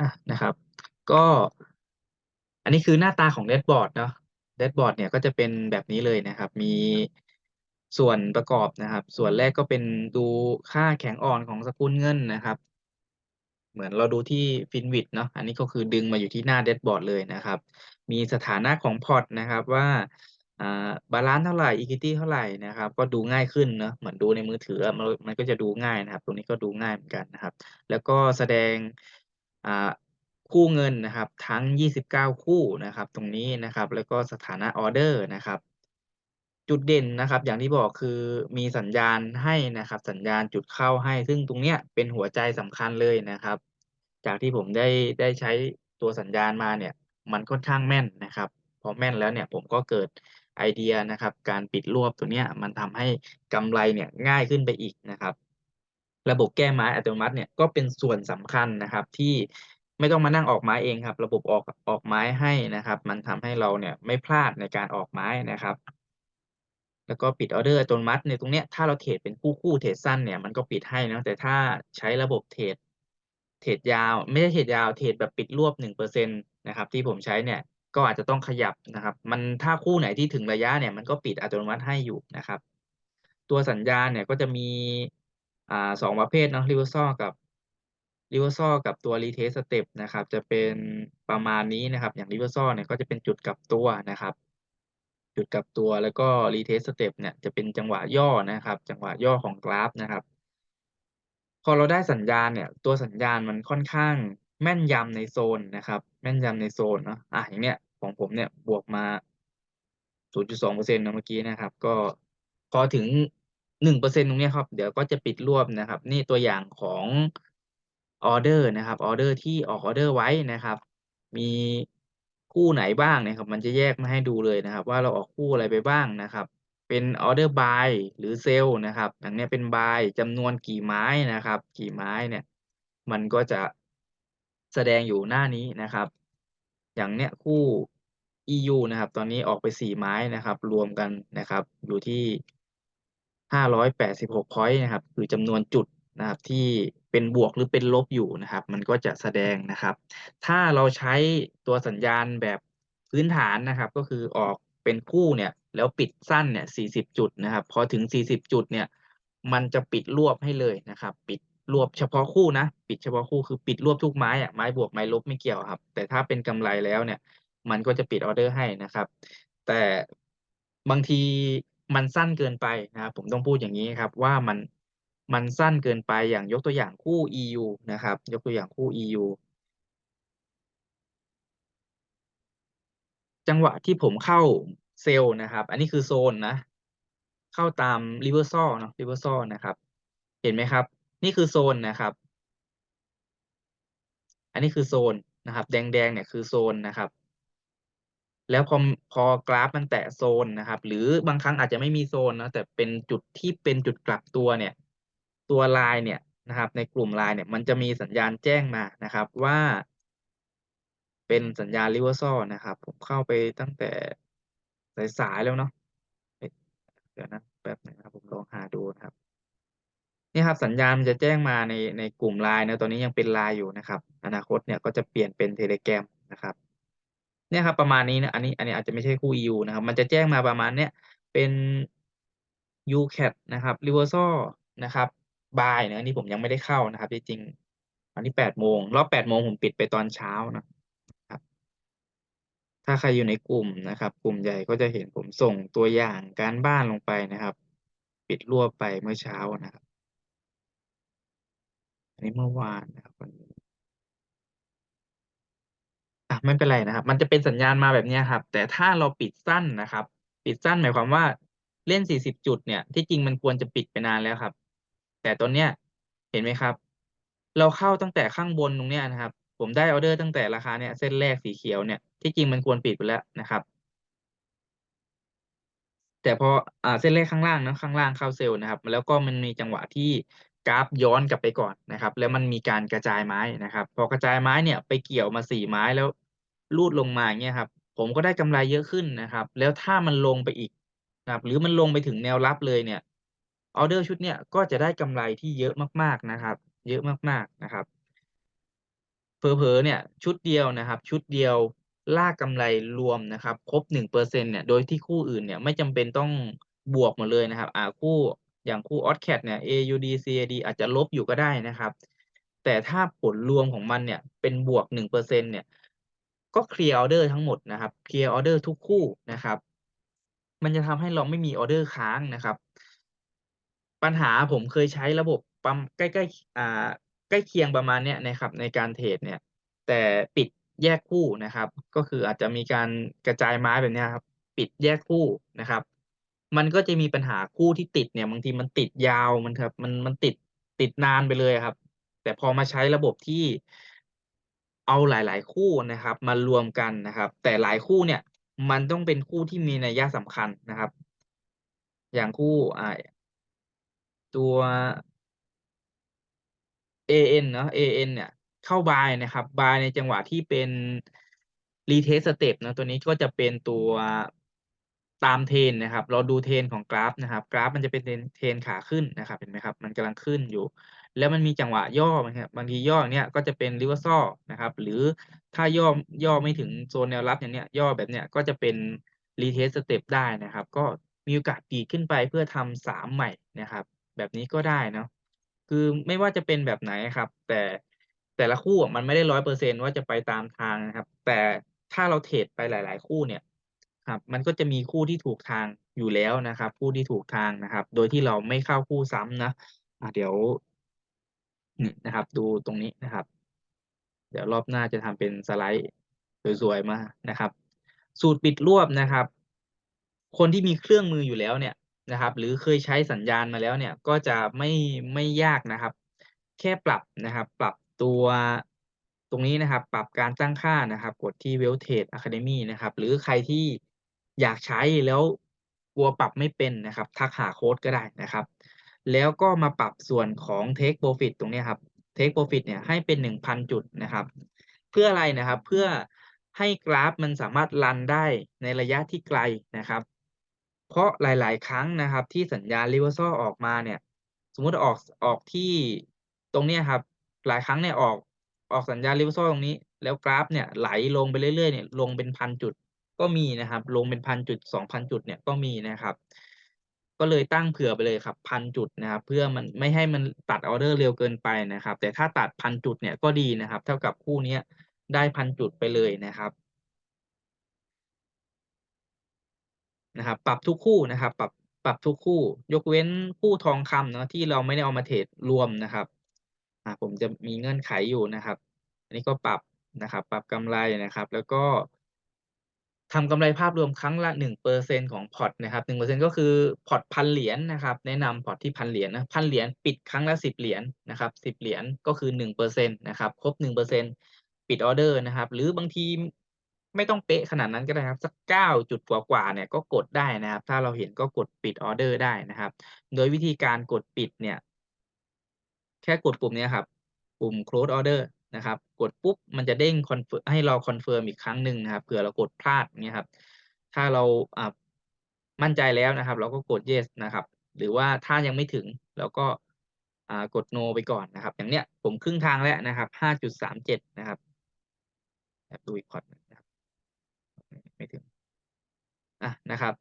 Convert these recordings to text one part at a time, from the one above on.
อะนะครับ ก็ อันนี้คือหน้าตาของแดชบอร์ดเนาะแดชบอร์ดเนี่ยก็จะเป็นแบบนี้เลยนะครับ มีส่วนประกอบนะครับ ส่วนแรกก็เป็นดูค่าแข็งอ่อนของสกุลเงินนะครับ เหมือนเราดูที่ฟินวิดเนาะอันนี้ก็คือดึงมาอยู่ที่หน้าแดชบอร์ดเลยนะครับ มีสถานะของพอร์ตนะครับว่าอ่าบาลานซ์เท่าไหร่อีควิตี้เท่าไหร่นะครับ ก็ดูง่ายขึ้นเนาะเหมือนดูในมือถือมันมันก็จะดูง่ายนะครับ ตรงนี้ก็ดูง่ายเหมือนกันนะครับ แล้วก็แสดง คู่เงินนะครับ ทั้ง 29 คู่นะครับ ตรงนี้นะครับ แล้วก็สถานะออเดอร์นะครับ จุดเด่นนะครับ อย่างที่บอกคือมีสัญญาณให้นะครับ สัญญาณจุดเข้าให้ ซึ่งตรงเนี้ยเป็นหัวใจสำคัญเลยนะครับ จากที่ผมได้ได้ใช้ตัวสัญญาณมาเนี่ย มันค่อนข้างแม่นนะครับ พอแม่นแล้วเนี่ยผมก็เกิดไอเดียนะครับ การปิดรวบตัวเนี้ยมันทำให้กำไรเนี่ยง่ายขึ้นไปอีกนะครับ ระบบแก้ไม้อัตโนมัติเนี่ยก็เป็นส่วนสำคัญนะครับที่ไม่ต้องมานั่งออกไม้เองครับ ระบบออกออกไม้ให้นะครับ มันทำให้เราเนี่ยไม่พลาดในการออกไม้นะครับ แล้วก็ปิดออเดอร์อัตโนมัติในตรงเนี้ยถ้าเราเทรดเป็นคู่คู่เทรดสั้นเนี่ยมันก็ปิดให้นะแต่ถ้าใช้ระบบเทรดเทรดยาว ไม่ใช่เทรดยาวเทรดแบบปิดรวบหนึ่งเปอร์เซ็นต์นะครับ ที่ผมใช้เนี่ยก็อาจจะต้องขยับนะครับ มันถ้าคู่ไหนที่ถึงระยะเนี่ยมันก็ปิดอัตโนมัติให้อยู่นะครับ ตัวสัญญาณเนี่ยก็จะมี อ่าสองประเภทเนาะ reversal กับ reversal กับตัว retest step นะครับ จะเป็นประมาณนี้นะครับ อย่าง reversal เนี่ยก็จะเป็นจุดกลับตัวนะครับ จุดกลับตัวแล้วก็ retest step เนี่ยจะเป็นจังหวะย่อนะครับ จังหวะย่อของกราฟนะครับ พอเราได้สัญญาณเนี่ย ตัวสัญญาณมันค่อนข้างแม่นยำในโซนนะครับ แม่นยำในโซนเนาะ อะอย่างเนี้ยของผมเนี่ยบวกมา 0.2%นะเมื่อกี้นะครับ ก็พอถึง 1%ตรงเปอร์เซ็นตรงนี้ครับ เดี๋ยวก็จะปิดรวบนะครับ นี่ตัวอย่างของออเดอร์นะครับออเดอร์ที่ออกออเดอร์ไว้นะครับ มีคู่ไหนบ้างนะครับ มันจะแยกมาให้ดูเลยนะครับ ว่าเราออกคู่อะไรไปบ้างนะครับ เป็นออเดอร์บายหรือเซลล์นะครับอย่างเนี้ยเป็นบายจำนวนกี่ไม้นะครับ กี่ไม้เนี่ย มันก็จะแสดงอยู่หน้านี้นะครับ อย่างเนี้ยคู่ EU นะครับ ตอนนี้ออกไปสี่ไม้นะครับ รวมกันนะครับ อยู่ที่ ห้าร้อยแปดสิบหกพอยต์นะครับคือจำนวนจุดนะครับที่เป็นบวกหรือเป็นลบอยู่นะครับ มันก็จะแสดงนะครับ ถ้าเราใช้ตัวสัญญาณแบบพื้นฐานนะครับ ก็คือออกเป็นคู่เนี่ยแล้วปิดสั้นเนี่ยสี่สิบจุดนะครับ พอถึงสี่สิบจุดเนี่ย มันจะปิดรวบให้เลยนะครับ ปิดรวบเฉพาะคู่นะ ปิดเฉพาะคู่คือปิดรวบทุกไม้อะไม้บวกไม้ลบไม่เกี่ยวครับ แต่ถ้าเป็นกำไรแล้วเนี่ย มันก็จะปิดออเดอร์ให้นะครับ แต่บางที มันสั้นเกินไปนะครับผมต้องพูดอย่างนี้ครับว่ามันมันสั้นเกินไปอย่างยกตัวอย่างคู่ EU นะครับ ยกตัวอย่างคู่ EU จังหวะที่ผมเข้าเซลล์นะครับ อันนี้คือโซนนะ เข้าตาม reversal เนาะ reversal นะครับ เห็นไหมครับ นี่คือโซนนะครับ อันนี้คือโซนนะครับ แดงๆเนี่ยคือโซนนะครับ แล้วพอพอกราฟมันแตะโซนนะครับ หรือบางครั้งอาจจะไม่มีโซนนะแต่เป็นจุดที่เป็นจุดกลับตัวเนี่ย ตัวลายเนี่ยนะครับ ในกลุ่มลายเนี่ย มันจะมีสัญญาณแจ้งมานะครับว่า เป็นสัญญาณ reversal นะครับ ผมเข้าไปตั้งแต่สายๆแล้วเนาะเดี๋ยวนะแป๊บนึงครับผมลองหาดูนะครับนี่ครับสัญญาณมันจะแจ้งมาในในกลุ่มไลน์นะตอนนี้ยังเป็นไลน์อยู่นะครับ อนาคตเนี่ยก็จะเปลี่ยนเป็น Telegram นะครับ เนี่ยครับประมาณนี้นะอันนี้อันนี้อาจจะไม่ใช่คู่ EU นะครับ มันจะแจ้งมาประมาณเนี้ยเป็น UCAT นะครับ reversal นะครับ buy นะอันนี้ผมยังไม่ได้เข้านะครับจริงๆอันนี้แปดโมงรอบแปดโมงผมปิดไปตอนเช้านะครับ ถ้าใครอยู่ในกลุ่มนะครับ กลุ่มใหญ่ก็จะเห็นผมส่งตัวอย่างการบ้านลงไปนะครับ ปิดรวบไปเมื่อเช้านะครับ อันนี้เมื่อวานนะครับวันนี้ อะไม่เป็นไรนะครับ มันจะเป็นสัญญาณมาแบบเนี้ยครับ แต่ถ้าเราปิดสั้นนะครับ ปิดสั้นหมายความว่าเล่น 40 จุดเนี่ย ที่จริงมันควรจะปิดไปนานแล้วครับ แต่ตอนเนี้ยเห็นไหมครับ เราเข้าตั้งแต่ข้างบนตรงเนี้ยนะครับ ผมได้ออเดอร์ตั้งแต่ราคาเนี่ยเส้นแรกสีเขียวเนี่ยที่จริงมันควรปิดไปแล้วนะครับแต่พออ่าเส้นเลขข้างล่างนะข้างล่างเข้าเซลล์นะครับ แล้วก็มันมีจังหวะที่กราฟย้อนกลับไปก่อนนะครับ แล้วมันมีการกระจายไม้นะครับ พอกระจายไม้เนี่ยไปเกี่ยวมาสี่ไม้แล้ว ลูดลงมาเงี้ยครับ ผมก็ได้กำไรเยอะขึ้นนะครับ แล้วถ้ามันลงไปอีกนะครับ หรือมันลงไปถึงแนวรับเลยเนี่ยออเดอร์ชุดเนี่ยก็จะได้กำไรที่เยอะมากๆนะครับ เยอะมากๆนะครับเผลอๆเนี่ยชุดเดียวนะครับ ชุดเดียวลากกำไรรวมนะครับ ครบ1%เนี่ยโดยที่คู่อื่นเนี่ยไม่จำเป็นต้องบวกหมดเลยนะครับ อ่าคู่อย่างคู่ ODCAD เนี่ย AUD CAD อาจจะลบอยู่ก็ได้นะครับ แต่ถ้าผลรวมของมันเนี่ยเป็นบวก1%เนี่ย ก็เคลียร์ออเดอร์ทั้งหมดนะครับเคลียร์ออเดอร์ทุกคู่นะครับ มันจะทำให้เราไม่มีออเดอร์ค้างนะครับ ปัญหาผมเคยใช้ระบบปั๊มใกล้ๆอ่าใกล้เคียงประมาณเนี้ยนะครับ ในการเทรดเนี่ย แต่ปิดแยกคู่นะครับ ก็คืออาจจะมีการกระจายไม้แบบนี้ครับ ปิดแยกคู่นะครับ มันก็จะมีปัญหาคู่ที่ติดเนี่ยบางทีมันติดยาวมันครับมันมันติดติดนานไปเลยครับ แต่พอมาใช้ระบบที่ เอาหลาย ๆ คู่นะครับ มารวมกันนะครับ แต่หลายคู่เนี่ย มันต้องเป็นคู่ที่มีนัยยะสำคัญนะครับ อย่างคู่อ่าตัว AN เนาะ AN เนี่ย เข้า buy นะครับ buy ในจังหวะที่เป็น retest step เนะตัวนี้ก็จะเป็นตัวตาม trend นะครับ เราดู trend ของกราฟนะครับ กราฟมันจะเป็น trend trend ขาขึ้นนะครับ เห็นไหมครับ มันกำลังขึ้นอยู่ แล้วมันมีจังหวะย่อนะครับบางทีย่อเงี้ยก็จะเป็น reversal นะครับ หรือถ้าย่อย่อไม่ถึงโซนแนวรับอย่างเนี้ยย่อแบบเนี้ยก็จะเป็น retest step ได้นะครับ ก็มีโอกาสดีขึ้นไปเพื่อทำ3ใหม่นะครับ แบบนี้ก็ได้เนาะคือไม่ว่าจะเป็นแบบไหนครับ แต่แต่ละคู่มันไม่ได้100%ว่าจะไปตามทางนะครับ แต่ถ้าเราเทรดไปหลาย ๆ คู่เนี่ยครับมันก็จะมีคู่ที่ถูกทางอยู่แล้วนะครับ คู่ที่ถูกทางนะครับ โดยที่เราไม่เข้าคู่ซ้ำนะอ่าเดี๋ยว นะครับ ดูตรงนี้นะครับ เดี๋ยวรอบหน้าจะทำเป็นสไลด์สวยๆมานะครับ สูตรปิดรวบนะครับ คนที่มีเครื่องมืออยู่แล้วเนี่ยนะครับ หรือเคยใช้สัญญาณมาแล้วเนี่ย ก็จะไม่ไม่ยากนะครับ แค่ปรับนะครับ ปรับตัวตรงนี้นะครับ ปรับการตั้งค่านะครับ กดที่ Weltage Academy นะครับ หรือใครที่อยากใช้แล้วกลัวปรับไม่เป็นนะครับ ทักหาโค้ชก็ได้นะครับ แล้วก็มาปรับส่วนของ Take Profit ตรงนี้ครับ Take Profit เนี่ยให้เป็น 1,000 จุดนะครับ เพื่ออะไรนะครับ เพื่อให้กราฟมันสามารถรันได้ในระยะที่ไกลนะครับ เพราะหลาย ๆ ครั้งนะครับ ที่สัญญาณ reversal ออกมาเนี่ย สมมุติออกออกที่ตรงนี้ครับ หลายครั้งเนี่ยออกออกสัญญาณ reversal ตรงนี้ แล้วกราฟเนี่ยไหลลงไปเรื่อย ๆ เนี่ยลงเป็น1,000จุดก็มีนะครับ ลงเป็น1,000จุด2,000จุดเนี่ยก็มีนะครับ ก็เลยตั้งเผื่อไปเลยครับ1,000จุดนะครับเพื่อมันไม่ให้มันตัดออเดอร์เร็วเกินไปนะครับ แต่ถ้าตัด1,000จุดเนี่ยก็ดีนะครับ เท่ากับคู่เนี้ยได้1,000จุดไปเลยนะครับนะครับ ปรับทุกคู่นะครับ ปรับปรับทุกคู่ ยกเว้นคู่ทองคำเนาะที่เราไม่ได้เอามาเทรดรวมนะครับอ่าผมจะมีเงื่อนไขอยู่นะครับ อันนี้ก็ปรับนะครับ ปรับกำไรนะครับ แล้วก็ ทำกำไรภาพรวมครั้งละ 1%ของพอร์ตนะครับ1%ก็คือพอร์ต1,000เหรียญนะครับ แนะนำพอร์ตที่1,000เหรียญนะ1,000เหรียญปิดครั้งละ 10 เหรียญนะครับ10 เหรียญก็คือ 1%นะครับ ครบ 1%ปิดออร์เดอร์นะครับ หรือบางทีไม่ต้องเป๊ะขนาดนั้นก็ได้ครับ สัก9จุดกว่าๆเนี่ยก็กดได้นะครับ ถ้าเราเห็นก็กดปิดออเดอร์ได้นะครับ โดยวิธีการกดปิดเนี่ย แค่กดปุ่มนี้ครับ ปุ่ม close order นะครับ กดปุ๊บมันจะเด้งคอนเฟิร์มให้เราคอนเฟิร์มอีกครั้งหนึ่งนะครับเผื่อเรากดพลาดเงี้ยครับ ถ้าเราอ่ามั่นใจแล้วนะครับ เราก็กด yes นะครับ หรือว่าถ้ายังไม่ถึงเราก็อ่ากด no ไปก่อนนะครับ อย่างเนี้ยผมครึ่งทางแล้วนะครับ5.37นะครับดูอีกพอร์ตหนึ่งนะครับ ไม่ถึงอ่านะครับ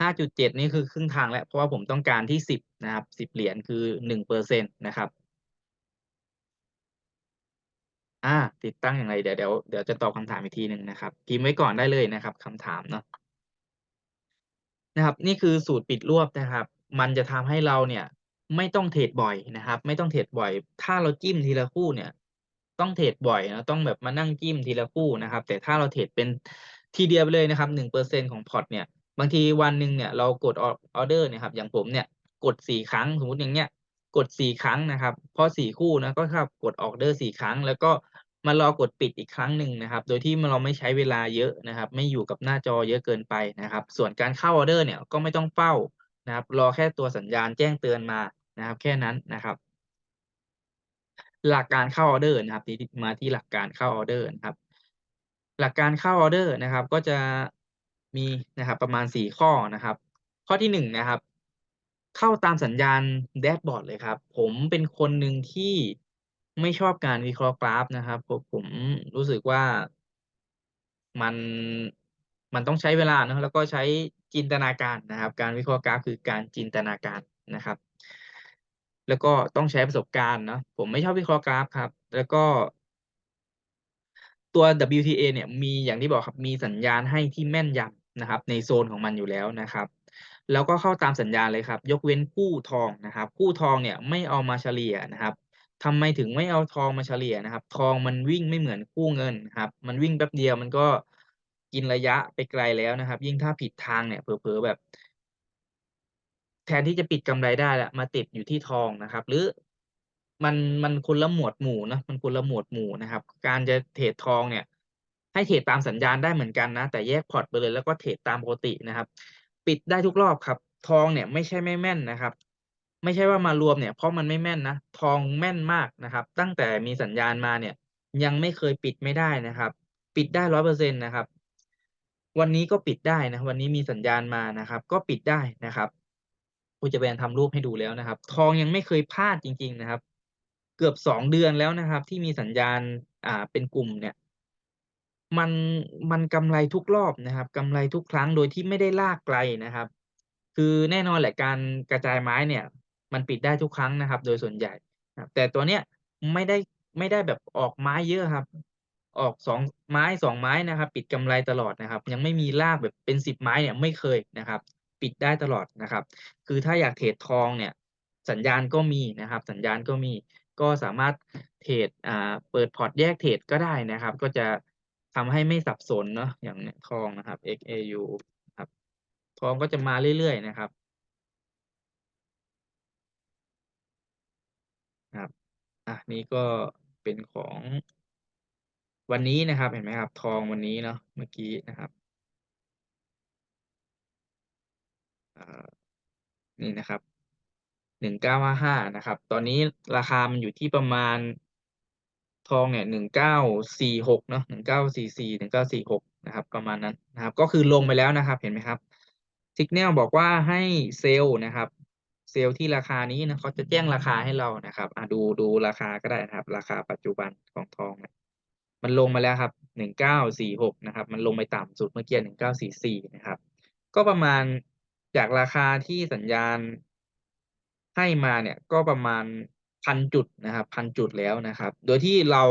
5.7 นี่คือครึ่งทางแล้ว เพราะว่าผมต้องการที่ 10 นะครับ 10 เหรียญคือ1%นะครับ อ่า ติดตั้งอย่างไรเดี๋ยวเดี๋ยวเดี๋ยวจะตอบคำถามอีกทีหนึ่งนะครับพิมพ์ไว้ก่อนได้เลยนะครับคำถามเนาะนะครับ นี่คือสูตรปิดรวบนะครับ มันจะทำให้เราเนี่ย ไม่ต้องเทรดบ่อยนะครับ ไม่ต้องเทรดบ่อย ถ้าเราจิ้มทีละคู่เนี่ย ต้องเทรดบ่อยนะต้องแบบมานั่งจิ้มทีละคู่นะครับ แต่ถ้าเราเทรดเป็นทีเดียวไปเลยนะครับ1%ของพอร์ตเนี่ยบางทีวันหนึ่งเนี่ยเรากดออออเดอร์เนี่ยครับอย่างผมเนี่ยกด4ครั้งสมมติอย่างเงี้ยกด4ครั้งนะครับ พอ4คู่นะก็เท่ากับกดออเดอร์4ครั้ง แล้วก็ มารอกดปิดอีกครั้งหนึ่งนะครับ โดยที่เราไม่ใช้เวลาเยอะนะครับ ไม่อยู่กับหน้าจอเยอะเกินไปนะครับ ส่วนการเข้าออเดอร์เนี่ยก็ไม่ต้องเฝ้านะครับ รอแค่ตัวสัญญาณแจ้งเตือนมานะครับ แค่นั้นนะครับ หลักการเข้าออเดอร์นะครับที่มาที่หลักการเข้าออเดอร์นะครับ หลักการเข้าออเดอร์นะครับ ก็จะมีนะครับ ประมาณ4ข้อนะครับ ข้อที่1นะครับ เข้าตามสัญญาณแดชบอร์ดเลยครับ ผมเป็นคนหนึ่งที่ ไม่ชอบการวิเคราะห์กราฟนะครับ ผมผมรู้สึกว่ามันมันต้องใช้เวลาเนะแล้วก็ใช้จินตนาการนะครับ การวิเคราะห์กราฟคือการจินตนาการนะครับ แล้วก็ต้องใช้ประสบการณ์เนาะผมไม่ชอบวิเคราะห์กราฟครับ แล้วก็ ตัว WTA เนี่ยมีอย่างที่บอกครับมีสัญญาณให้ที่แม่นยำนะครับ ในโซนของมันอยู่แล้วนะครับ แล้วก็เข้าตามสัญญาณเลยครับ ยกเว้นคู่ทองนะครับคู่ทองเนี่ยไม่เอามาเฉลี่ยนะครับ ทำไมถึงไม่เอาทองมาเฉลี่ยนะครับ ทองมันวิ่งไม่เหมือนคู่เงินครับ มันวิ่งแป๊บเดียวมันก็กินระยะไปไกลแล้วนะครับ ยิ่งถ้าผิดทางเนี่ยเผลอๆแบบ แทนที่จะปิดกำไรได้ล้วมาติดอยู่ที่ทองนะครับ หรือมันมันคนละหมวดหมู่นะมันคนละหมวดหมู่นะครับ การจะเทรดทองเนี่ย ให้เทรดตามสัญญาณได้เหมือนกันนะ แต่แยกพอร์ตไปเลยแล้วก็เทรดตามปกตินะครับ ปิดได้ทุกรอบครับ ทองเนี่ยไม่ใช่ไม่แม่นนะครับ ไม่ใช่ว่ามารวมเนี่ยเพราะมันไม่แม่นนะทองแม่นมากนะครับ ตั้งแต่มีสัญญาณมาเนี่ย ยังไม่เคยปิดไม่ได้นะครับ ปิดได้100%นตนะครับ วันนี้ก็ปิดได้นะวันนี้มีสัญญาณมานะครับ ก็ปิดได้นะครับคุณจะพยายามทำรูปให้ดูแล้วนะครับ ทองยังไม่เคยพลาดจริง ๆนะครับ เกือบ2เดือนแล้วนะครับ ที่มีสัญญาณอ่าเป็นกลุ่มเนี่ย มันมันกำไรทุกรอบนะครับกำไรทุกครั้งโดยที่ไม่ได้ลากไกลนะครับ คือแน่นอนแหละการกระจายไม้เนี่ย มันปิดได้ทุกครั้งนะครับ โดยส่วนใหญ่ครับแต่ตัวเนี้ยไม่ได้ไม่ได้แบบออกไม้เยอะครับ ออก2ไม้2ไม้นะครับ ปิดกำไรตลอดนะครับ ยังไม่มีลากแบบเป็น10ไม้เนี่ยไม่เคยนะครับ ปิดได้ตลอดนะครับ คือถ้าอยากเทรดทองเนี่ย สัญญาณก็มีนะครับ สัญญาณก็มีก็สามารถเทรดอ่าเปิดพอร์ตแยกเทรดก็ได้นะครับ ก็จะทำให้ไม่สับสนเนาะอย่างเนี่ยทองนะครับ XAU ครับทองก็จะมาเรื่อยๆนะครับ ครับอ่านี่ก็เป็นของวันนี้นะครับ เห็นไหมครับ ทองวันนี้เนาะเมื่อกี้นะครับอ่านี่นะครับ1955นะครับ ตอนนี้ราคามันอยู่ที่ประมาณทองเนี่ย1946เก้าสี่หกเนาะ1944 1946นะครับ ประมาณนั้นนะครับ ก็คือลงไปแล้วนะครับ เห็นไหมครับ Signal บอกว่าให้เซลล์นะครับ เซลล์ที่ราคานี้นะเขาจะแจ้งราคาให้เรานะครับอ่าดูดูราคาก็ได้นะครับ ราคาปัจจุบันของทองเนี่ยมันลงมาแล้วครับ1946นะครับ มันลงไปต่ำสุดเมื่อกี้1944นะครับ ก็ประมาณจากราคาที่สัญญาณให้มาเนี่ยก็ประมาณ1,000จุดนะครับ1,000จุดแล้วนะครับ โดยที่เรา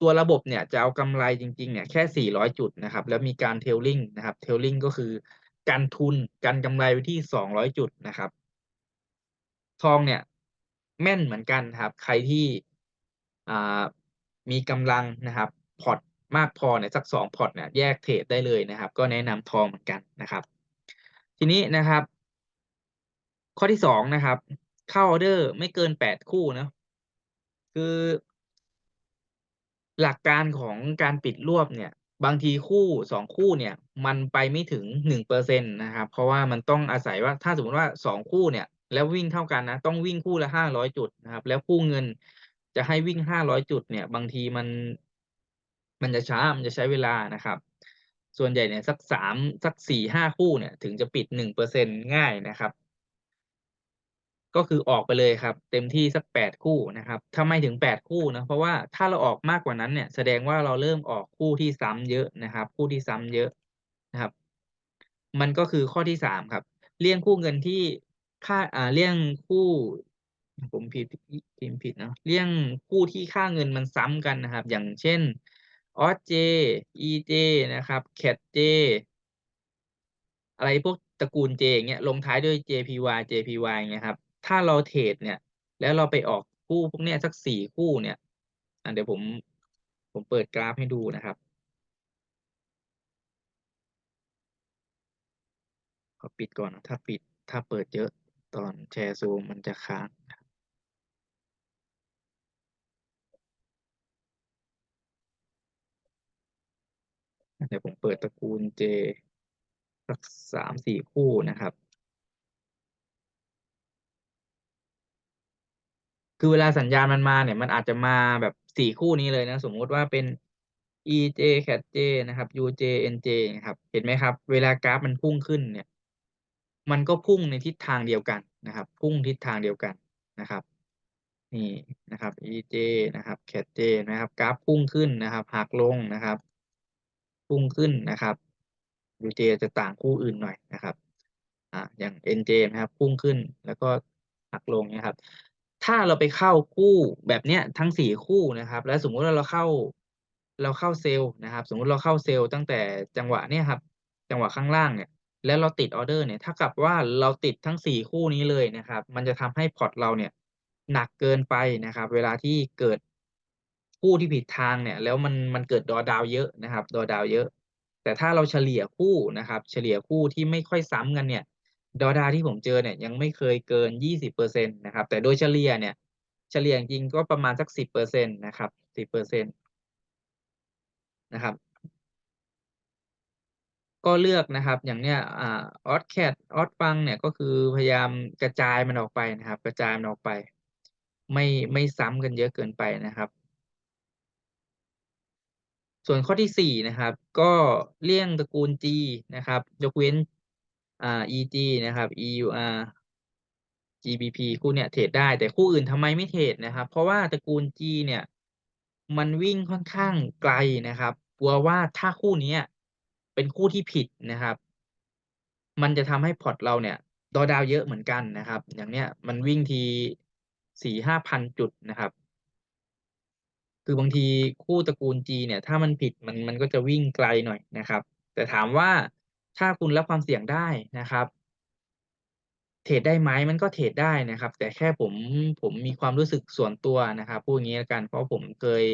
ตัวระบบเนี่ยจะเอากำไรจริงๆเนี่ยแค่ 400 จุดนะครับ แล้วมีการ Trailing นะครับ Trailing ก็คือกันทุนกันกำไรไว้ที่ 200 จุดนะครับ ทองเนี่ย แม่นเหมือนกันครับ ใครที่มีกำลังนะครับพอร์ตมากพอเนี่ยสัก2พอร์ตเนี่ยแยกเทรดได้เลยนะครับ ก็แนะนำทองเหมือนกันนะครับ ทีนี้นะครับ ข้อที่2นะครับ เข้าออเดอร์ไม่เกิน8คู่นะคือ หลักการของการปิดรวบเนี่ย บางทีคู่2คู่เนี่ย มันไปไม่ถึง1%นนะครับ เพราะว่ามันต้องอาศัยว่าถ้าสมมติว่า2คู่เนี่ย แล้ววิ่งเท่ากันนะต้องวิ่งคู่ละ500จุดนะครับ แล้วคู่เงินจะให้วิ่ง500จุดเนี่ย บางทีมัน มันจะช้ามันจะใช้เวลานะครับ ส่วนใหญ่เนี่ยสัก3สัก4-5คู่เนี่ย ถึงจะปิด1%ง่ายนะครับ ก็คือออกไปเลยครับ เต็มที่สัก8คู่นะครับทำไมถึง8คู่นะเพราะว่าถ้าเราออกมากกว่านั้นเนี่ย แสดงว่าเราเริ่มออกคู่ที่ซ้ำเยอะนะครับ คู่ที่ซ้ำเยอะนะครับ มันก็คือข้อที่3ครับเลี่ยงคู่เงินที่ ค่าอ่าเลี่ยงคู่ผมผิดพิมพ์ผิดเนาะเลี่ยงคู่ที่ค่าเงินมันซ้ำกันนะครับ อย่างเช่น OSJ EJ นะครับ CATJ อะไรพวกตระกูล J อย่างเงี้ยลงท้ายด้วย JPY JPY อย่างเงี้ยครับ ถ้าเราเทรดเนี่ย แล้วเราไปออกคู่พวกเนี้ยสัก4คู่เนี่ยอ่าเดี๋ยวผมผมเปิดกราฟให้ดูนะครับขอปิดก่อนถ้าปิดถ้าเปิดเยอะ ตอนแชร์ Zoom มันจะค้างเดี๋ยวผมเปิดตระกูล J สัก3-4คู่นะครับ คือเวลาสัญญาณมันมาเนี่ย มันอาจจะมาแบบ4คู่นี้เลยนะ สมมติว่าเป็น EJ CATJ นะครับ UJ NJ นะครับ เห็นไหมครับ เวลากราฟมันพุ่งขึ้นเนี่ย มันก็พุ่งในทิศทางเดียวกันนะครับ พุ่งทิศทางเดียวกันนะครับ นี่นะครับ EJ นะครับ CATJ นะครับ กราฟพุ่งขึ้นนะครับหักลงนะครับ พุ่งขึ้นนะครับ UJ จะต่างคู่อื่นหน่อยนะครับอ่าอย่าง NJ นะครับ พุ่งขึ้นแล้วก็หักลงนะครับ ถ้าเราไปเข้าคู่แบบเนี้ยทั้ง4คู่นะครับ แล้วสมมุติว่าเราเข้าเราเข้าเซลล์นะครับ สมมุติเราเข้าเซลล์ตั้งแต่จังหวะเนี้ยครับ จังหวะข้างล่างเนี่ย แล้วเราติดออเดอร์เนี่ยเท่ากับว่าเราติดทั้ง 4 คู่นี้เลยนะครับ มันจะทำให้พอร์ตเราเนี่ยหนักเกินไปนะครับ เวลาที่เกิดคู่ที่ผิดทางเนี่ย แล้วมันมันเกิด drawdown เยอะนะครับ drawdown เยอะ แต่ถ้าเราเฉลี่ยคู่นะครับ เฉลี่ยคู่ที่ไม่ค่อยซ้ำกันเนี่ย drawdown ที่ผมเจอเนี่ยยังไม่เคยเกิน 20%นะครับ แต่โดยเฉลี่ยเนี่ย เฉลี่ยจริงก็ประมาณสัก 10%นะครับ 10%นะครับ ก็เลือกนะครับ อย่างเนี้ยอ่า OddCat OddFund เนี่ยก็คือพยายามกระจายมันออกไปนะครับ กระจายมันออกไป ไม่ไม่ซ้ำกันเยอะเกินไปนะครับ ส่วนข้อที่4นะครับ ก็เลี่ยงตระกูล G นะครับ ยกเว้นอ่า EG นะครับ EUR GBP คู่เนี้ยเทรดได้แต่คู่อื่นทำไมไม่เทรดนะครับ เพราะว่าตระกูล G เนี่ย มันวิ่งค่อนข้างไกลนะครับ กลัวว่าถ้าคู่เนี้ย เป็นคู่ที่ผิดนะครับ มันจะทำให้พอร์ตเราเนี่ย drawdown เยอะเหมือนกันนะครับ อย่างเนี้ยมันวิ่งที4-5,000จุดนะครับ คือบางทีคู่ตระกูล G เนี่ย ถ้ามันผิดมันมันก็จะวิ่งไกลหน่อยนะครับ แต่ถามว่าถ้าคุณรับความเสี่ยงได้นะครับเทรดได้ไหม?มันก็เทรดได้นะครับ แต่แค่ผมผมมีความรู้สึกส่วนตัวนะครับพูดอย่างงี้แล้วกันเพราะผมเคย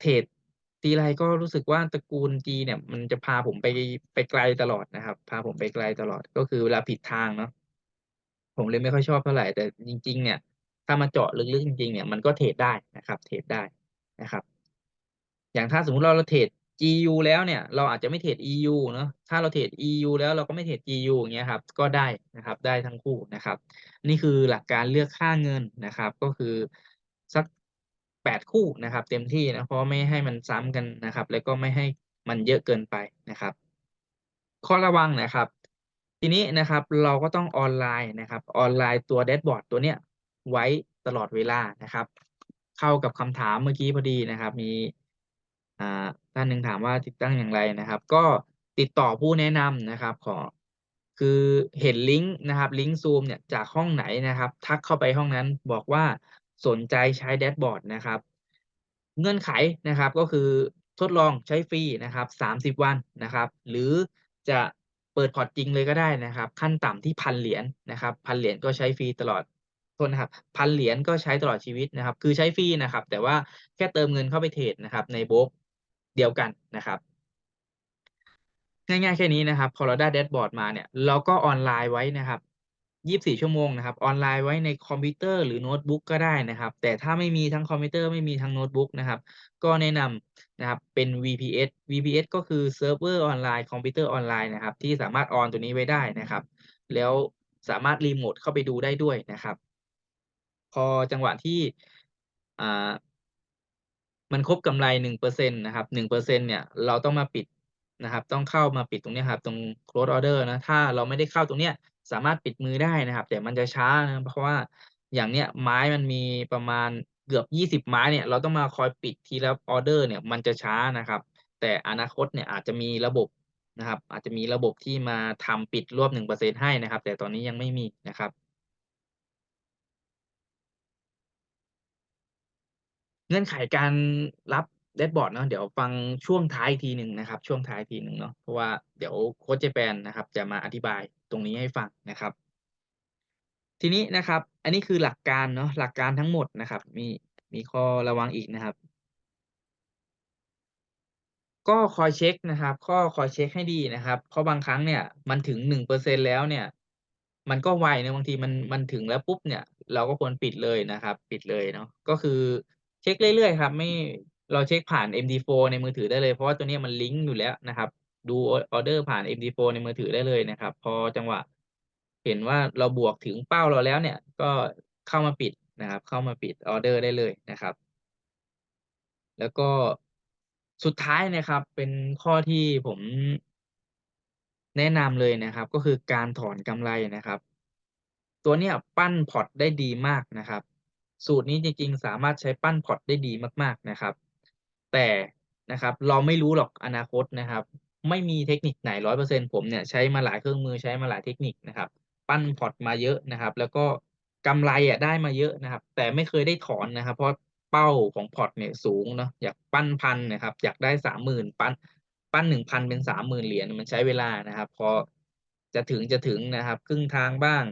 เทรด ทีไรก็รู้สึกว่าตระกูล G เนี่ย มันจะพาผมไปไปไกลตลอดนะครับ พาผมไปไกลตลอด ก็คือเวลาผิดทางเนาะผมเลยไม่ค่อยชอบเท่าไหร่แต่จริง ๆ เนี่ย ถ้ามาเจาะลึกๆจริงๆเนี่ยมันก็เทรดได้นะครับ เทรดได้นะครับ อย่างถ้าสมมุติเราเราเทรด GU แล้วเนี่ย เราอาจจะไม่เทรด EU เนาะถ้าเราเทรด EU แล้วเราก็ไม่เทรด GU อย่างเงี้ยครับ ก็ได้นะครับ ได้ทั้งคู่นะครับ นี่คือหลักการเลือกค่าเงินนะครับ ก็คือสัก 8คู่นะครับ เต็มที่นะเพราะไม่ให้มันซ้ำกันนะครับ แล้วก็ไม่ให้มันเยอะเกินไปนะครับ ข้อระวังนะครับ ทีนี้นะครับเราก็ต้องออนไลน์นะครับ ออนไลน์ตัวแดชบอร์ดตัวเนี้ยไว้ตลอดเวลานะครับ เข้ากับคำถามเมื่อกี้พอดีนะครับ มีอ่าท่านหนึ่งถามว่าติดตั้งอย่างไรนะครับ ก็ติดต่อผู้แนะนำนะครับขอคือเห็นลิงก์นะครับลิงก์ Zoom เนี่ยจากห้องไหนนะครับ ทักเข้าไปห้องนั้นบอกว่า สนใจใช้แดชบอร์ดนะครับ เงื่อนไขนะครับก็คือทดลองใช้ฟรีนะครับ 30 วันนะครับ หรือจะเปิดพอร์ตจริงเลยก็ได้นะครับ ขั้นต่ำที่1,000เหรียญนะครับ1,000เหรียญก็ใช้ฟรีตลอดโทษนะครับ1,000เหรียญก็ใช้ตลอดชีวิตนะครับ คือใช้ฟรีนะครับ แต่ว่าแค่เติมเงินเข้าไปเทรดนะครับ ในโบกเดียวกันนะครับ ง่ายๆแค่นี้นะครับพอเราได้แดชบอร์ดมาเนี่ย เราก็ออนไลน์ไว้นะครับ 24 ชั่วโมงนะครับ ออนไลน์ไว้ในคอมพิวเตอร์หรือโน้ตบุ๊กก็ได้นะครับ แต่ถ้าไม่มีทั้งคอมพิวเตอร์ไม่มีทั้งโน้ตบุ๊กนะครับ ก็แนะนำนะครับเป็น VPS VPS ก็คือเซิร์ฟเวอร์ออนไลน์คอมพิวเตอร์ออนไลน์นะครับ ที่สามารถออนตัวนี้ไว้ได้นะครับ แล้วสามารถรีโมตเข้าไปดูได้ด้วยนะครับ พอจังหวะที่อ่ามันครบกำไร1%นะครับ1%เนี่ย เราต้องมาปิด นะครับ ต้องเข้ามาปิดตรงนี้ครับ ตรง close order นะ ถ้าเราไม่ได้เข้าตรงเนี้ยสามารถปิดมือได้นะครับ แต่มันจะช้านะเพราะว่าอย่างเนี้ยไม้มันมีประมาณเกือบ 20 ไม้เนี่ย เราต้องมาคอยปิดทีละออเดอร์เนี่ยมันจะช้านะครับ แต่อนาคตเนี่ยอาจจะมีระบบนะครับ อาจจะมีระบบที่มาทำปิดรวบ1%ให้นะครับ แต่ตอนนี้ยังไม่มีนะครับเงื่อนไขการรับ แดชบอร์ดเนาะเดี๋ยวฟังช่วงท้ายทีหนึ่งนะครับ ช่วงท้ายทีหนึ่งเนาะเพราะว่าเดี๋ยวโค้ชเจแปนนะครับ จะมาอธิบายตรงนี้ให้ฟังนะครับ ทีนี้นะครับ อันนี้คือหลักการเนาะหลักการทั้งหมดนะครับ มีมีข้อระวังอีกนะครับ ก็คอยเช็กนะครับก็คอยเช็กให้ดีนะครับเพราะบางครั้งเนี่ยมันถึง1%แล้วเนี่ย มันก็ไวนะบางทีมันมันถึงแล้วปุ๊บเนี่ย เราก็ควรปิดเลยนะครับ ปิดเลยเนาะก็คือเช็กเรื่อยๆครับ ไม่ เราเช็กผ่าน MT4 ในมือถือได้เลย เพราะว่าตัวนี้มันลิงก์อยู่แล้วนะครับ ดูออเดอร์ผ่าน MT4 ในมือถือได้เลยนะครับ พอจังหวะเห็นว่าเราบวกถึงเป้าเราแล้วเนี่ย ก็เข้ามาปิดนะครับ เข้ามาปิดออเดอร์ได้เลยนะครับ แล้วก็สุดท้ายนะครับ เป็นข้อที่ผมแนะนำเลยนะครับ ก็คือการถอนกำไรนะครับ ตัวเนี้ยปั้นพอร์ตได้ดีมากนะครับ สูตรนี้จริงๆ สามารถใช้ปั้นพอร์ตได้ดีมาก ๆนะครับ แต่นะครับเราไม่รู้หรอกอนาคตนะครับ ไม่มีเทคนิคไหน100%ผมเนี่ยใช้มาหลายเครื่องมือใช้มาหลายเทคนิคนะครับ ปั้นพอร์ตมาเยอะนะครับ แล้วก็กำไรอะได้มาเยอะนะครับ แต่ไม่เคยได้ถอนนะครับ เพราะเป้าของพอร์ตเนี่ยสูงเนาะอยากปั้น1,000นะครับ อยากได้30,000ปั้นปั้น1,000เป็น30,000เหรียญมันใช้เวลานะครับ พอจะถึงจะถึงนะครับ ครึ่งทางบ้าง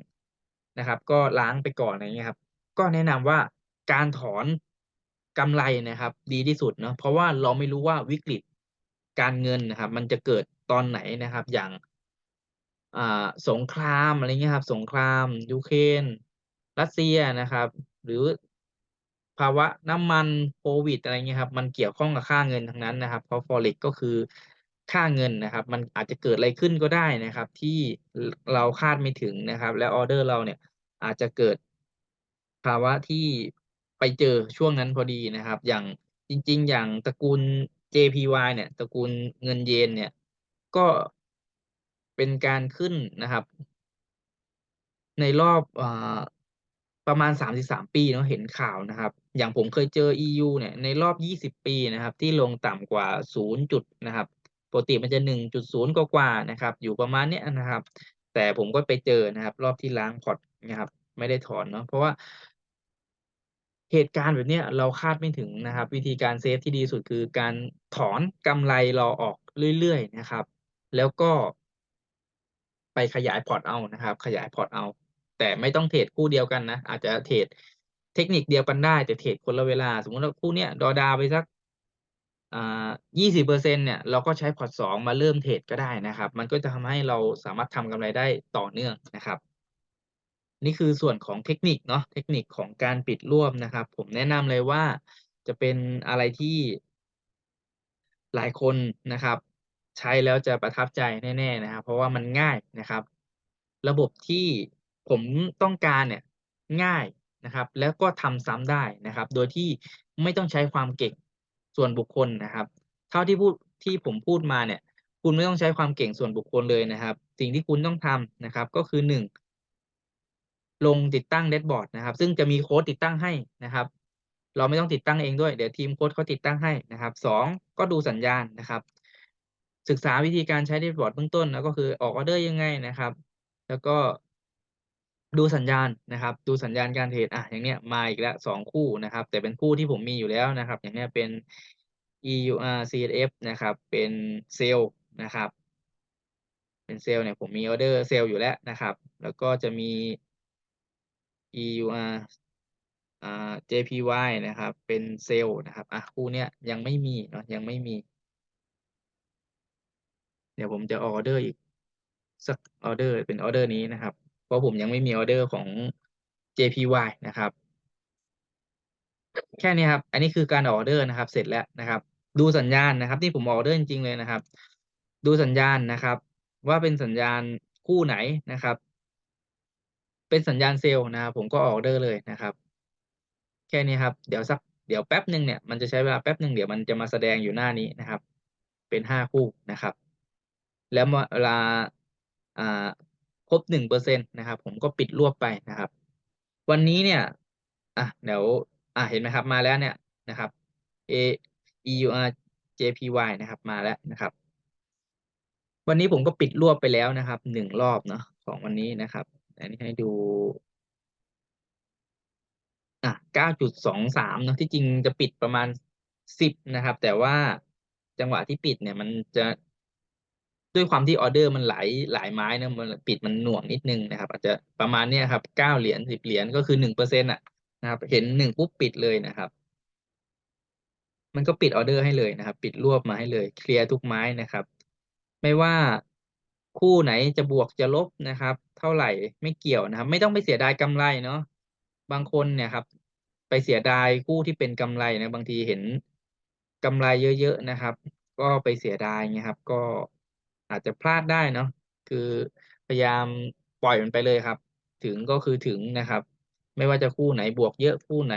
นะครับ ก็ล้างไปก่อนอะไรเงี้ยครับ ก็แนะนำว่าการถอน กำไรนะครับ ดีที่สุดเนาะเพราะว่าเราไม่รู้ว่าวิกฤตการเงินนะครับ มันจะเกิดตอนไหนนะครับ อย่างอ่าสงครามอะไรเงี้ยครับ สงครามยูเครนรัสเซียนะครับ หรือภาวะน้ำมันโควิดอะไรเงี้ยครับ มันเกี่ยวข้องกับค่าเงินทั้งนั้นนะครับ เพราะ Forex ก็คือค่าเงินนะครับ มันอาจจะเกิดอะไรขึ้นก็ได้นะครับ ที่เราคาดไม่ถึงนะครับ แล้วออเดอร์เราเนี่ยอาจจะเกิดภาวะที่ ไปเจอช่วงนั้นพอดีนะครับ อย่างจริง ๆ อย่างตระกูล JPY เนี่ย ตระกูลเงินเยนเนี่ย ก็เป็นการขึ้นนะครับ ในรอบอประมาณ3-3ปีเนาะเห็นข่าวนะครับ อย่างผมเคยเจอ EU เนี่ย ในรอบ20ปีนะครับ ที่ลงต่ำกว่า0จุดนะครับปกติมันจะ1.0กว่าๆนะครับ อยู่ประมาณเนี้ยนะครับ แต่ผมก็ไปเจอนะครับ รอบที่ล้างพอร์ตนะครับ ไม่ได้ถอนเนาะเพราะว่า เหตุการณ์แบบนี้เราคาดไม่ถึงนะครับ วิธีการเซฟที่ดีสุดคือการถอนกำไรรอออกเรื่อยๆนะครับ แล้วก็ไปขยายพอร์ตเอานะครับ ขยายพอร์ตเอา แต่ไม่ต้องเทรดคู่เดียวกันนะ อาจจะเทรดเทคนิคเดียวกันได้ แต่เทรดคนละเวลา สมมติว่าคู่เนี้ยดอดาไปสักอ่า20%เนี่ยเราก็ใช้พอร์ต2มาเริ่มเทรดก็ได้นะครับ มันก็จะทำให้เราสามารถทำกำไรได้ต่อเนื่องนะครับ นี่คือส่วนของเทคนิคเนาะเทคนิคของการปิดร่วบนะครับ ผมแนะนำเลยว่าจะเป็นอะไรที่หลายคนนะครับ ใช้แล้วจะประทับใจแน่ๆนะครับ เพราะว่ามันง่ายนะครับ ระบบที่ผมต้องการเนี่ยง่ายนะครับ แล้วก็ทำซ้ำได้นะครับ โดยที่ไม่ต้องใช้ความเก่งส่วนบุคคลนะครับ เท่าที่พูดที่ผมพูดมาเนี่ย คุณไม่ต้องใช้ความเก่งส่วนบุคคลเลยนะครับ สิ่งที่คุณต้องทำนะครับ ก็คือ1 ลงติดตั้ง Dashboard นะครับ ซึ่งจะมีโค้ดติดตั้งให้นะครับ เราไม่ต้องติดตั้งเองด้วย เดี๋ยวทีมโค้ดเขาติดตั้งให้นะครับ2ก็ดูสัญญาณนะครับ ศึกษาวิธีการใช้ Dashboard เบื้องต้นแล้วก็คือออกออเดอร์ยังไงนะครับ แล้วก็ดูสัญญาณนะครับ ดูสัญญาณการเทรดอะอย่างเนี้ยมาอีกแล้ว2คู่นะครับ แต่เป็นคู่ที่ผมมีอยู่แล้วนะครับ อย่างเนี้ยเป็น EUR CHF นะครับ เป็นเซลนะครับ เป็นเซลเนี่ยผมมีออเดอร์เซลอยู่แล้วนะครับ แล้วก็จะมี EUR อ่า JPY นะครับ เป็นเซลล์นะครับอะคู่เนี้ยยังไม่มีเนาะยังไม่มี เดี๋ยวผมจะออเดอร์อีกสักออเดอร์เป็นออเดอร์นี้นะครับ เพราะผมยังไม่มีออเดอร์ของ JPY นะครับ แค่นี้ครับ อันนี้คือการออเดอร์นะครับ เสร็จแล้วนะครับ ดูสัญญาณนะครับนี่ผมออเดอร์จริงๆเลยนะครับ ดูสัญญาณนะครับ ว่าเป็นสัญญาณคู่ไหนนะครับ เป็นสัญญาณเซลล์นะครับผมก็ออกเดอร์เลยนะครับ แค่นี้ครับ เดี๋ยวสักเดี๋ยวแป๊บหนึ่งเนี่ยมันจะใช้เวลาแป๊บหนึ่งเดี๋ยวมันจะมาแสดงอยู่หน้านี้นะครับ เป็น5คู่นะครับ แล้วเมื่อเวลาอ่าครบ1%นตนะครับ ผมก็ปิดรวบไปนะครับ วันนี้เนี่ยอะเดี๋ยวอะเห็นไหมครับมาแล้วเนี่ยนะครับเอ EUR JPY นะครับมาแล้วนะครับ วันนี้ผมก็ปิดรวบไปแล้วนะครับ1รอบเนาะของวันนี้นะครับ อันนี้ให้ดูอะ9.23เนาะที่จริงจะปิดประมาณ10นะครับ แต่ว่าจังหวะที่ปิดเนี่ย มันจะด้วยความที่ออเดอร์มันหลายหลายไม้เนาะมันปิดมันหน่วงนิดนึงนะครับ อาจจะประมาณเนี้ยครับ9เหรียญ10เหรียญก็คือ1%อะนะครับ เห็น1ปุ๊บปิดเลยนะครับ มันก็ปิดออเดอร์ให้เลยนะครับ ปิดรวบมาให้เลย เคลียร์ทุกไม้นะครับ ไม่ว่า คู่ไหนจะบวกจะลบนะครับ เท่าไหร่ไม่เกี่ยวนะครับ ไม่ต้องไปเสียดายกำไรเนาะบางคนเนี่ยครับ ไปเสียดายคู่ที่เป็นกำไรนะบางทีเห็นกำไรเยอะๆนะครับ ก็ไปเสียดายเงี้ยครับ ก็อาจจะพลาดได้เนาะคือพยายามปล่อยมันไปเลยครับ ถึงก็คือถึงนะครับ ไม่ว่าจะคู่ไหนบวกเยอะคู่ไหน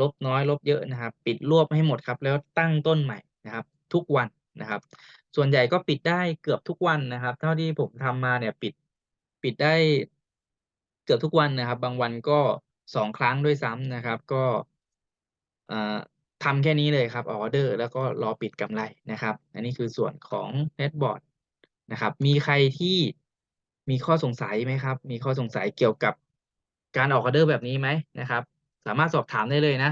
ลบน้อยลบเยอะนะครับ ปิดรวบให้หมดครับ แล้วตั้งต้นใหม่นะครับ ทุกวันนะครับ ส่วนใหญ่ก็ปิดได้เกือบทุกวันนะครับ เท่าที่ผมทำมาเนี่ยปิดปิดได้เกือบทุกวันนะครับ บางวันก็สองครั้งด้วยซ้ำนะครับ ก็อ่าทำแค่นี้เลยครับออเดอร์แล้วก็รอปิดกำไรนะครับ อันนี้คือส่วนของ Dashboard นะครับ มีใครที่มีข้อสงสัยไหมครับ มีข้อสงสัยเกี่ยวกับการออกออเดอร์แบบนี้ไหมนะครับ สามารถสอบถามได้เลยนะ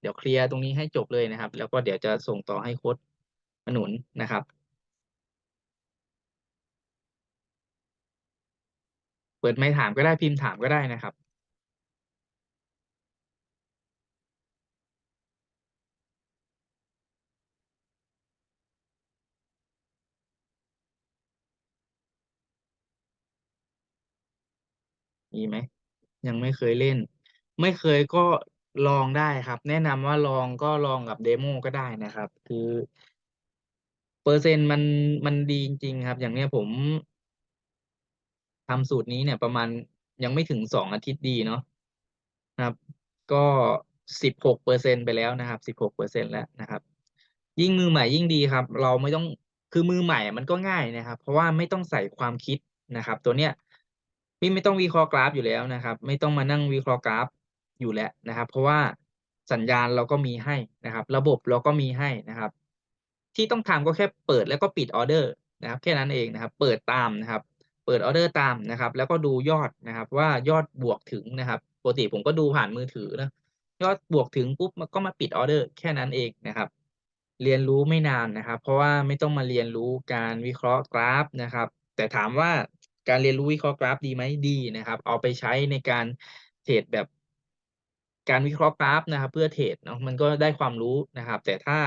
เดี๋ยวเคลียร์ตรงนี้ให้จบเลยนะครับ แล้วก็เดี๋ยวจะส่งต่อให้โค้ดมนุนนะครับ เปิดไมค์ถามก็ได้พิมพ์ถามก็ได้นะครับมีไหมยังไม่เคยเล่น ไม่เคยก็ลองได้ครับ แนะนำว่าลองก็ลองกับเดโมก็ได้นะครับ คือ เปอร์เซ็นต์มันมันดีจริงๆครับ อย่างเนี้ยผม ทำสูตรนี้เนี่ยประมาณยังไม่ถึงสองอาทิตย์ดีเนาะนะครับ ก็สิบหกเปอร์เซ็นไปแล้วนะครับสิบหกเปอร์เซ็นแล้วนะครับ ยิ่งมือใหม่ยิ่งดีครับ เราไม่ต้องคือมือใหม่มันก็ง่ายนะครับ เพราะว่าไม่ต้องใส่ความคิดนะครับ ตัวเนี้ยพี่ไม่ต้องวิเคราะห์กราฟอยู่แล้วนะครับ ไม่ต้องมานั่งวิเคราะห์กราฟอยู่แล้วนะครับ เพราะว่าสัญญาณเราก็มีให้นะครับ ระบบเราก็มีให้นะครับ ที่ต้องทำก็แค่เปิดแล้วก็ปิดออเดอร์นะครับ แค่นั้นเองนะครับ เปิดตามนะครับ ปิดออเดอร์ตามนะครับ แล้วก็ดูยอดนะครับ ว่ายอดบวกถึงนะครับปกติผมก็ดูผ่านมือถือนะยอดบวกถึงปุ๊บมันก็มาปิดออเดอร์แค่นั้นเองนะครับ เรียนรู้ไม่นานนะครับ เพราะว่าไม่ต้องมาเรียนรู้การวิเคราะห์กราฟนะครับ แต่ถามว่าการเรียนรู้วิเคราะห์กราฟดีไหมดีนะครับ เอาไปใช้ในการเทรดแบบ การวิเคราะห์กราฟนะครับ เพื่อเทรดเนาะมันก็ได้ความรู้นะครับ แต่ถ้า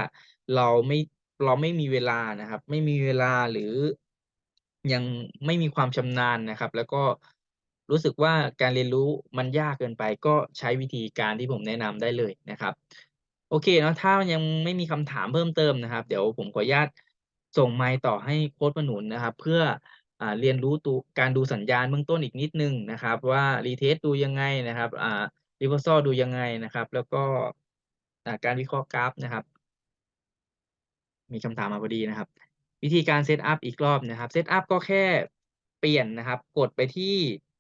เราไม่เราไม่มีเวลานะครับ ไม่มีเวลาหรือ ยังไม่มีความชำนาญนะครับ แล้วก็รู้สึกว่าการเรียนรู้มันยากเกินไป ก็ใช้วิธีการที่ผมแนะนำได้เลยนะครับ โอเคเนาะถ้ายังไม่มีคำถามเพิ่มเติมนะครับ เดี๋ยวผมขออนุญาตส่งไมค์ต่อให้โค้ชมนุนนะครับ เพื่ออ่าเรียนรู้ตัวการดูสัญญาณเบื้องต้นอีกนิดนึงนะครับ ว่า retest ดูยังไงนะครับอ่า reversal ดูยังไงนะครับ แล้วก็อ่าการวิเคราะห์กราฟนะครับ มีคำถามมาพอดีนะครับ วิธีการเซตอัปอีกรอบนะครับเซตอัปก็แค่เปลี่ยนนะครับ กดไปที่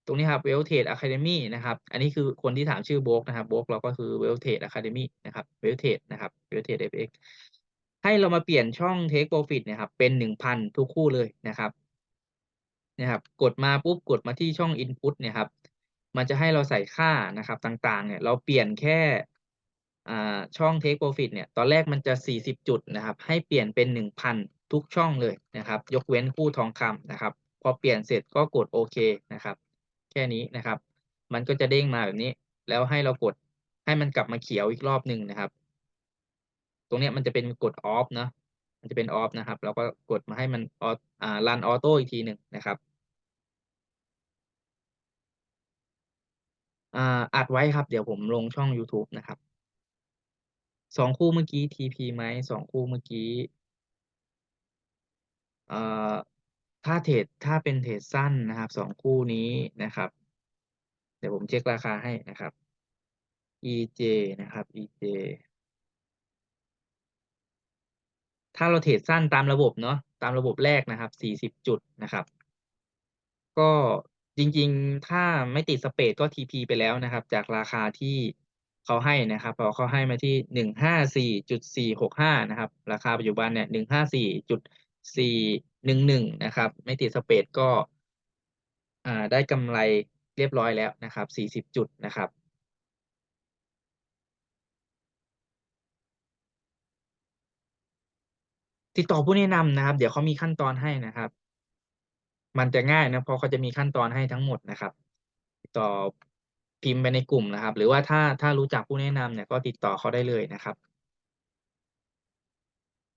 ตรงนี้ครับ Well Trade Academy นะครับ อันนี้คือคนที่ถามชื่อโบกนะครับโบกเราก็คือ Well Trade Academy นะครับ Well Trade นะครับ Well Trade FX ให้เรามาเปลี่ยนช่อง Take Profit เนี่ยครับ เป็นหนึ่งพันทุกคู่เลยนะครับนะครับ กดมาปุ๊บกดมาที่ช่อง Input เนี่ยครับ มันจะให้เราใส่ค่านะครับต่างๆ เนี่ย เราเปลี่ยนแค่อ่าช่อง Take Profit เนี่ย ตอนแรกมันจะสี่สิบจุดนะครับ ให้เปลี่ยนเป็นหนึ่งพัน ทุกช่องเลยนะครับ ยกเว้นคู่ทองคำนะครับ พอเปลี่ยนเสร็จก็กดโอเคนะครับ แค่นี้นะครับ มันก็จะเด้งมาแบบนี้ แล้วให้เรากดให้มันกลับมาเขียวอีกรอบหนึ่งนะครับ ตรงนี้มันจะเป็นกดออฟนะมันจะเป็นออฟนะครับแล้วก็กดมาให้มันอออ่ารันออโต้อีกทีหนึ่งนะครับอ่าอัดไว้ครับ เดี๋ยวผมลงช่องยูทูบนะครับสองคู่เมื่อกี้ TP ไหมสองคู่เมื่อกี้ เอ่อถ้าเทรดถ้าเป็นเทรดสั้นนะครับสองคู่นี้นะครับ เดี๋ยวผมเช็คราคาให้นะครับ EJ นะครับ EJ ถ้าเราเทรดสั้นตามระบบเนาะตามระบบแรกนะครับสี่สิบจุดนะครับ ก็จริงๆ ถ้าไม่ติดสเปรดก็ TP ไปแล้วนะครับ จากราคาที่เขาให้นะครับพอเขาให้มาที่หนึ่งห้าสี่จุดสี่หกห้านะครับ ราคาปัจจุบันเนี่ยหนึ่งห้าสี่จุด สี่หนึ่งหนึ่งนะครับ ไม่ติดสเปรดก็ได้กำไรเรียบร้อยแล้วนะครับสี่สิบจุดนะครับติดต่อผู้แนะนำนะครับ เดี๋ยวเขามีขั้นตอนให้นะครับ มันจะง่ายนะเพราะเขาจะมีขั้นตอนให้ทั้งหมดนะครับ ติดต่อพิมพ์ไปในกลุ่มนะครับ หรือว่าถ้าถ้ารู้จักผู้แนะนำเนี่ยก็ติดต่อเขาได้เลยนะครับ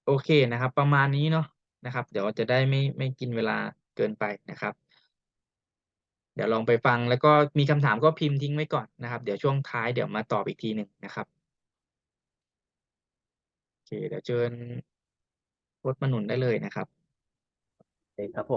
โอเคนะครับ ประมาณนี้เนาะ นะครับ เดี๋ยวจะได้ไม่ไม่กินเวลาเกินไปนะครับ เดี๋ยวลองไปฟังแล้วก็มีคำถามก็พิมพ์ทิ้งไว้ก่อนนะครับ เดี๋ยวช่วงท้ายเดี๋ยวมาตอบอีกทีหนึ่งนะครับโอเคเดี๋ยวเชิญโค้ชมหนุนได้เลยนะครับโอเคครับผม